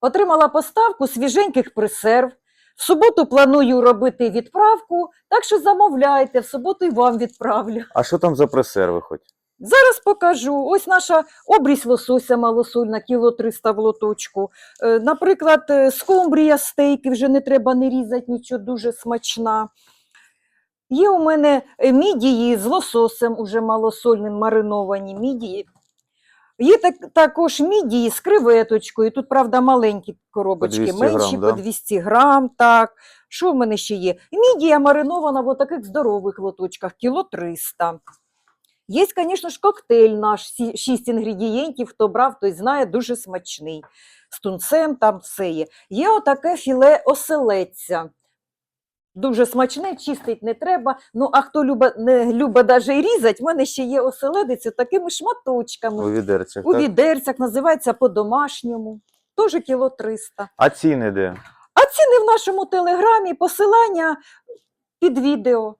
Отримала поставку свіженьких присерв. В суботу планую робити відправку, так що замовляйте, в суботу і вам відправлю. А що там за пресерви хоч? Зараз покажу. Ось наша обрізь лосося малосольна, кіло 300 в лоточку. Е, Наприклад, е, скумбрія стейки, вже не треба не різати, нічого дуже смачна. Є у мене е, мідії з лососем, уже малосольним мариновані мідії. Є так, також мідії з креветочкою. Тут, правда, маленькі коробочки, 200 менші грам, по 200 грам. Так. Що в мене ще є? Мідія маринована в таких здорових лоточках, кіло 300. Є, звісно ж, коктейль наш, шість інгредієнтів, хто брав, той знає, дуже смачний. З тунцем там все є. Є отаке філе оселедця. Дуже смачне, чистить не треба. Ну, а хто любить, не любить навіть і різати, в мене ще є оселедиця такими шматочками. У відерцях, У так? відерцях називається по-домашньому. Теж кіло 300. А ціни де? А ціни в нашому телеграмі, посилання під відео.